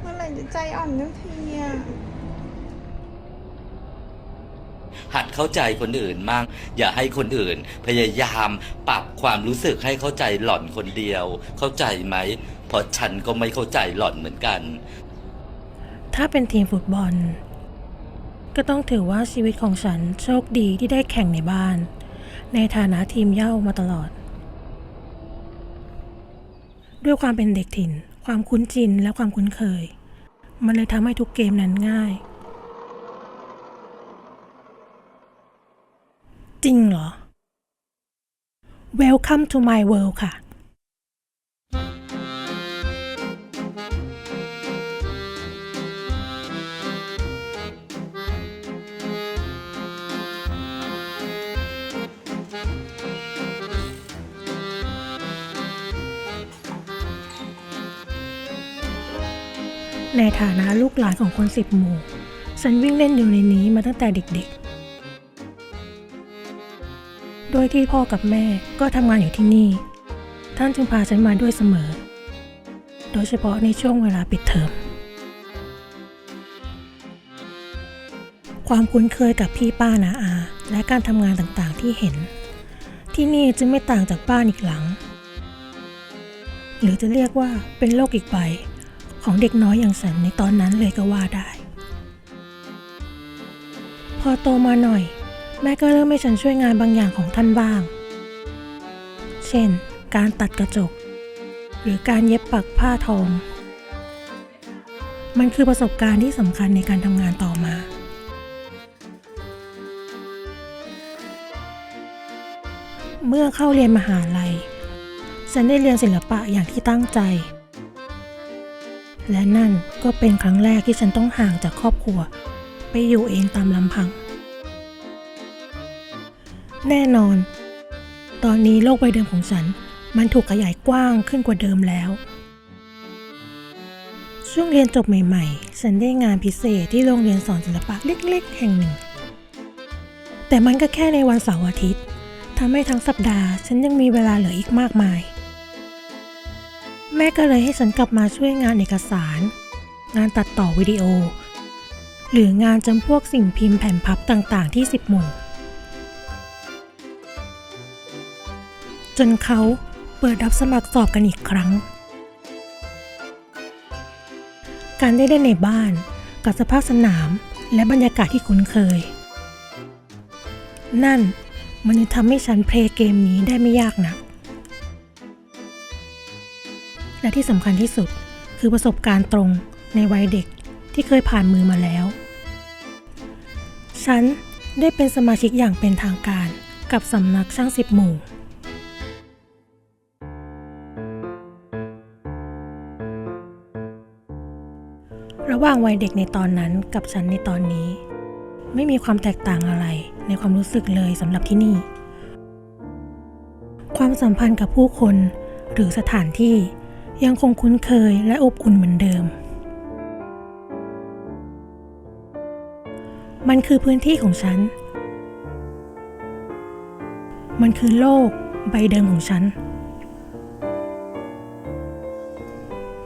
เมื่อไหร่จะใจอ่อนนึกทีอะหัดเข้าใจคนอื่นมั่งอย่าให้คนอื่น พยายามปรับความรู้สึกให้เข้าใจหล่อนคนเดียว เข้าใจไหมเพราะฉันก็ไม่เข้าใจหล่อนเหมือนกัน ถ้าเป็นทีมฟุตบอล ก็ต้องถือว่าชีวิตของฉันโชคดีที่ได้แข่งในบ้าน ในฐานะทีมเหย้ามาตลอด ด้วยความเป็นเด็กถิ่น ความคุ้นชินและความคุ้นเคย มันเลยทำให้ทุกเกมนั้นง่าย จริงเหรอ Welcome to my world ค่ะ ในฐานะลูกหลานของคนสิบหมู่ ฉันวิ่งเล่นอยู่ในนี้มาตั้งแต่เด็กๆ โดยที่พ่อกับแม่ก็ทำงานอยู่ที่นี่ ท่านจึงพาฉันมาด้วยเสมอ โดยเฉพาะในช่วงเวลาปิดเทอม ความคุ้นเคยกับพี่ป้านาอา และการทำงานต่างๆที่เห็น ที่นี่จึงไม่ต่างจากบ้านอีกหลัง หรือจะเรียกว่าเป็นโลกอีกใบ ของเด็กน้อยอย่างฉันในตอนนั้นเลยก็ว่าได้ พอโตมาหน่อย แม่ก็เริ่มให้ฉันช่วยงานบางอย่างของท่านบ้าง เช่น การตัดกระจก หรือการเย็บปักผ้าทอง มันคือประสบการณ์ที่สำคัญในการทำงานต่อมาเมื่อเข้าเรียนมหาลัย ฉันได้เรียนศิลปะอย่างที่ตั้งใจ และนั่นก็เป็นครั้งแรกที่ฉันต้องห่างจากครอบครัว ไปอยู่เองตามลำพัง แน่นอน ตอนนี้โลกใบเดิมของฉัน มันถูกขยายกว้างขึ้นกว่าเดิมแล้ว ช่วงเรียนจบใหม่ๆ ฉันได้งานพิเศษที่โรงเรียนสอนศิลปะเล็กๆ แห่งหนึ่ง แต่มันก็แค่ในวันเสาร์อาทิตย์ทำให้ทั้งสัปดาห์ ฉันยังมีเวลาเหลืออีกมากมาย แม่ก็เลยให้ฉันกลับมาช่วยงานเอกสาร งานตัดต่อวิดีโอ หรืองานจำพวกสิ่งพิมพ์แผ่นพับต่างๆ ที่สิบหมู่ จนเขาเปิดรับสมัครสอบกันอีกครั้ง การได้เล่นในบ้านกับสภาพสนามและบรรยากาศที่คุ้นเคย นั่นมันจะทำให้ฉันเพลย์เกมนี้ได้ไม่ยากนัก และที่สำคัญที่สุดคือประสบการณ์ตรงในวัยเด็กที่เคยผ่านมือมาแล้ว ฉันได้เป็นสมาชิกอย่างเป็นทางการกับสำนักช่างสิบหมู่ระหว่างวัยเด็กในตอนนั้นกับฉันในตอนนี้ ไม่มีความแตกต่างอะไรในความรู้สึกเลยสำหรับที่นี่ ความสัมพันธ์กับผู้คนหรือสถานที่ ยังคงคุ้นเคยและอบอุ่นเหมือนเดิม มันคือพื้นที่ของฉัน มันคือโลกใบเดิมของฉัน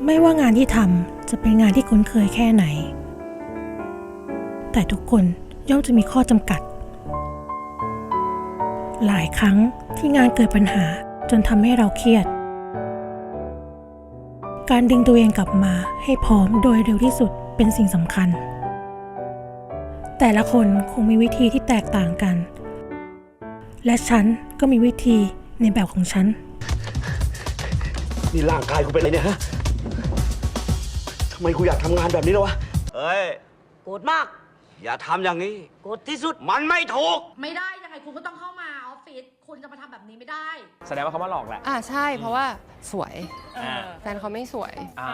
ไม่ว่างานที่ทำจะเป็นงานที่คุ้นเคยแค่ไหน แต่ทุกคนย่อมจะมีข้อจำกัด หลายครั้งที่งานเกิดปัญหาจนทำให้เราเครียด การดึงตัวเองกลับมาให้พร้อมโดยเร็วที่สุดเป็นสิ่งสำคัญ แต่ละคนคงมีวิธีที่แตกต่างกัน และฉันก็มีวิธีในแบบของฉัน นี่ร่างกายกูเป็นอะไรเนี่ยฮะทำไมกูอยากทำงานแบบนี้แล้ววะเฮ้ย โกรธมาก อย่าทำอย่างนี้ โกรธที่สุด มันไม่ถูก ไม่ได้ยังไงคุณก็ต้องเข้ามาออฟฟิศ คุณจะมาทำแบบนี้ไม่ได้ แสดงว่าเขามาหลอกแหละ อ่าใช่เพราะว่าสวยอ่าแฟนเขาไม่สวย อ่า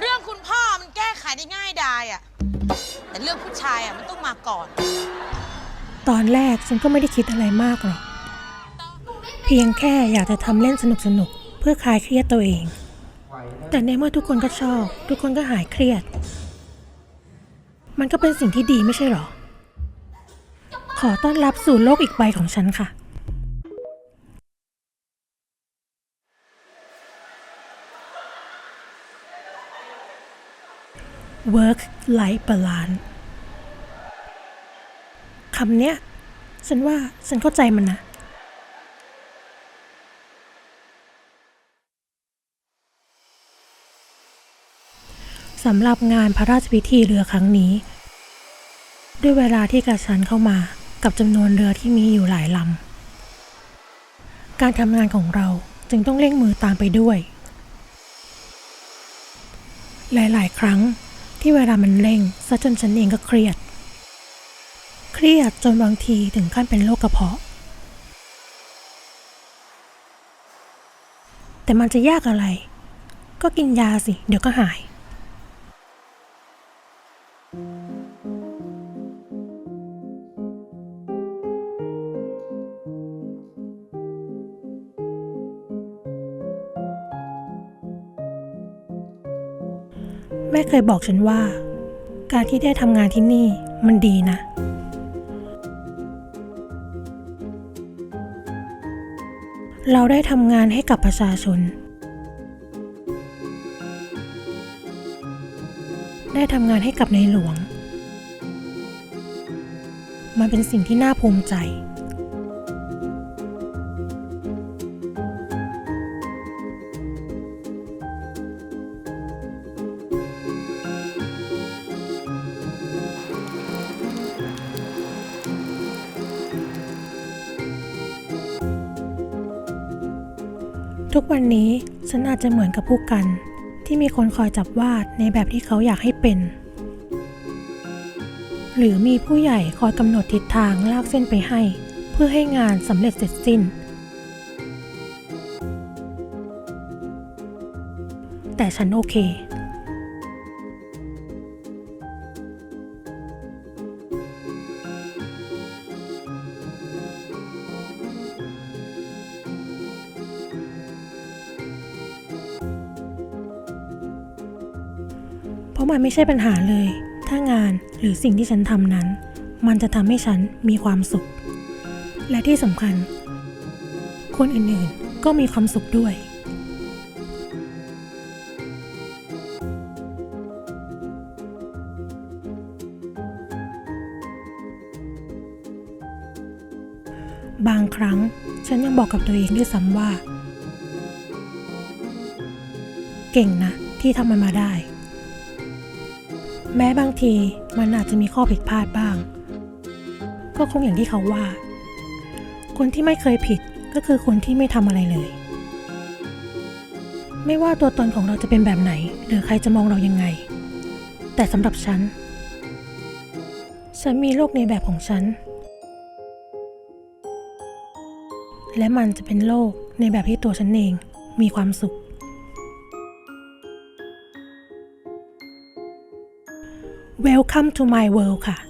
เรื่องคุณพ่อมันแก้ไขได้ง่ายดายอะแต่เรื่องผู้ชายอะมันต้องมาก่อน ตอนแรกฉันก็ไม่ได้คิดอะไรมากหรอก เพียงแค่อยากจะทำเล่นสนุกๆ เพื่อคลายเครียดตัวเอง แต่ในเมื่อทุกคนก็ชอบ ทุกคนก็หายเครียด มันก็เป็นสิ่งที่ดีไม่ใช่หรอ ขอต้อนรับสู่โลกอีกใบของฉันค่ะ work life balance คำเนี้ย ฉันว่าฉันเข้าใจมันนะสำหรับงานพระราชพิธีเรือครั้งนี้ ด้วยเวลาที่กระชันเข้ามากับจำนวนเรือที่มีอยู่หลายลำ การทำงานของเราจึงต้องเร่งมือตามไปด้วย หลาย ๆ ครั้ง ที่เวลามันเร่งซะจนฉันเองก็เครียด เครียดจนบางทีถึงขั้นเป็นโรคกระเพาะ แต่มันจะยากอะไร ก็กินยาสิ เดี๋ยวก็หาย แม่เคยบอกฉันว่า การที่ได้ทำงานที่นี่มันดีนะ เราได้ทำงานให้กับประชาชน ได้ทำงานให้กับในหลวง มันเป็นสิ่งที่น่าภูมิใจ ทุกวันนี้ฉันอาจจะเหมือนกับผู้กัน ที่มีคนคอยจับวาดในแบบที่เขาอยากให้เป็น หรือมีผู้ใหญ่คอยกำหนดทิศทางลากเส้นไปให้ เพื่อให้งานสำเร็จเสร็จสิ้น แต่ฉันโอเค ราะมันไม่ใช่ปัญหาเลย ถ้างานหรือสิ่งที่ฉันทำนั้น มันจะทำให้ฉันมีความสุข และที่สำคัญ คนอื่นๆก็มีความสุขด้วยบางครั้งฉันยังบอกกับตัวเองด้วยซ้ำว่า เก่งนะที่ทำมันมาได้ แม้บางทีมันอาจจะมีข้อผิดพลาดบ้าง ก็คงอย่างที่เขาว่า คนที่ไม่เคยผิดก็คือคนที่ไม่ทำอะไรเลย ไม่ว่าตัวตนของเราจะเป็นแบบไหน หรือใครจะมองเรายังไง แต่สำหรับฉัน ฉันมีโลกในแบบของฉัน และมันจะเป็นโลกในแบบที่ตัวฉันเองมีความสุข Welcome to my world ค่ะ